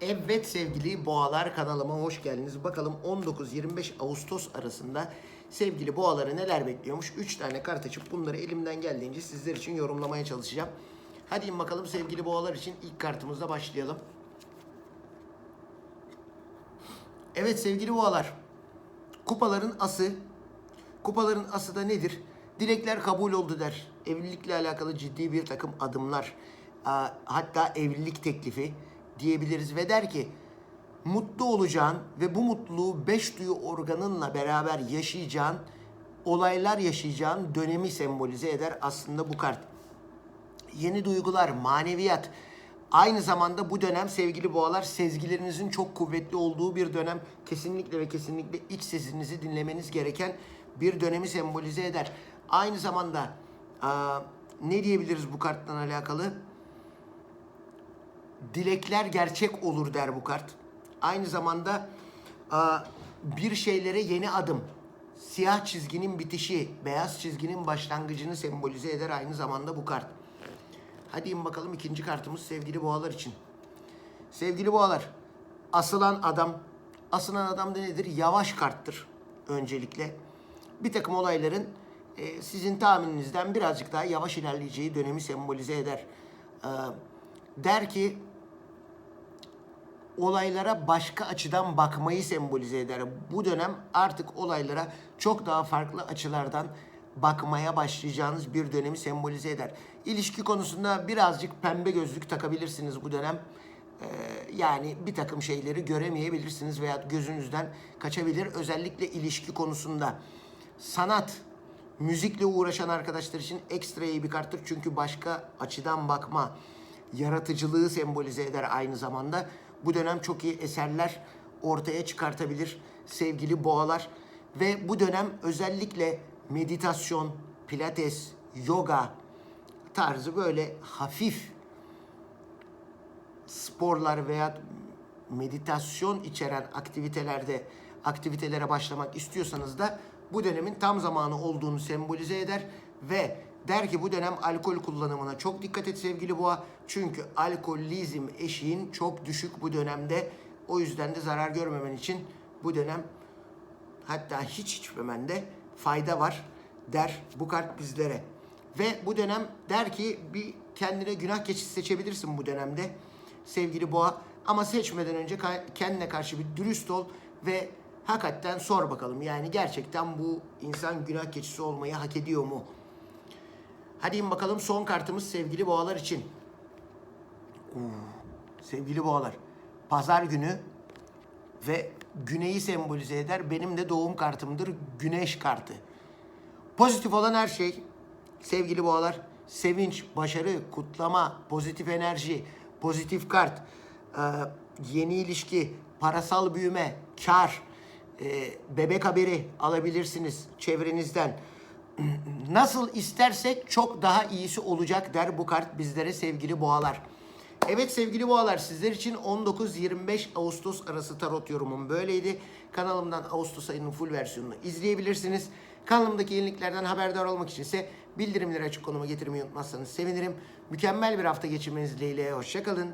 Evet sevgili boğalar kanalıma hoş geldiniz. Bakalım 19-25 Ağustos arasında sevgili boğaları neler bekliyormuş. 3 tane kart açıp bunları elimden geldiğince sizler için yorumlamaya çalışacağım. Hadi bakalım sevgili boğalar için ilk kartımızla başlayalım. Evet sevgili boğalar. Kupaların ası. Kupaların ası da nedir? Dilekler kabul oldu der. Evlilikle alakalı ciddi bir takım adımlar. Hatta evlilik teklifi diyebiliriz ve der ki mutlu olacağın ve bu mutluluğu beş duyu organınla beraber yaşayacağın olaylar yaşayacağın dönemi sembolize eder aslında bu kart yeni duygular, maneviyat. Aynı zamanda bu dönem sevgili boğalar sezgilerinizin çok kuvvetli olduğu bir dönem. Kesinlikle ve kesinlikle iç sesinizi dinlemeniz gereken bir dönemi sembolize eder. Aynı zamanda ne diyebiliriz bu karttan alakalı? Dilekler gerçek olur der bu kart. Aynı zamanda bir şeylere yeni adım. Siyah çizginin bitişi, beyaz çizginin başlangıcını sembolize eder aynı zamanda bu kart. Hadi in bakalım ikinci kartımız sevgili boğalar için. Sevgili boğalar, asılan adam, asılan adam da nedir? Yavaş karttır öncelikle. Bir takım olayların e, sizin tahmininizden birazcık daha yavaş ilerleyeceği dönemi sembolize eder. Ee, der ki olaylara başka açıdan bakmayı sembolize eder. Bu dönem artık olaylara çok daha farklı açılardan bakmaya başlayacağınız bir dönemi sembolize eder. İlişki konusunda birazcık pembe gözlük takabilirsiniz bu dönem. Ee, yani bir takım şeyleri göremeyebilirsiniz veya gözünüzden kaçabilir. Özellikle ilişki konusunda. Sanat, müzikle uğraşan arkadaşlar için ekstra iyi bir karttır. Çünkü başka açıdan bakma, yaratıcılığı sembolize eder aynı zamanda. Bu dönem çok iyi eserler ortaya çıkartabilir sevgili boğalar. Ve bu dönem özellikle meditasyon, pilates, yoga tarzı böyle hafif sporlar veya meditasyon içeren aktivitelerde aktivitelere başlamak istiyorsanız da bu dönemin tam zamanı olduğunu sembolize eder ve der ki bu dönem alkol kullanımına çok dikkat et sevgili boğa. Çünkü alkolizm eşiğin çok düşük bu dönemde. O yüzden de zarar görmemen için bu dönem hatta hiç içmemende fayda var der bu kart bizlere. Ve bu dönem der ki bir kendine günah keçisi seçebilirsin bu dönemde sevgili boğa. Ama seçmeden önce kendine karşı bir dürüst ol ve hakikaten sor bakalım. Yani gerçekten bu insan günah keçisi olmayı hak ediyor mu? Hadi in bakalım son kartımız sevgili boğalar için. Oo, sevgili boğalar. Pazar günü ve güneyi sembolize eder. Benim de doğum kartımdır. Güneş kartı. Pozitif olan her şey sevgili boğalar sevinç, başarı, kutlama, pozitif enerji, pozitif kart, e, yeni ilişki, parasal büyüme, kar, e, bebek haberi alabilirsiniz çevrenizden. Nasıl istersek çok daha iyisi olacak der bu kart bizlere sevgili boğalar. Evet sevgili boğalar sizler için 19-25 Ağustos arası tarot yorumum böyleydi. Kanalımdan Ağustos ayının full versiyonunu izleyebilirsiniz. Kanalımdaki yeniliklerden haberdar olmak için ise bildirimleri açık konuma getirmeyi unutmazsanız sevinirim. Mükemmel bir hafta geçirmeniz dileğiyle. Hoşçakalın.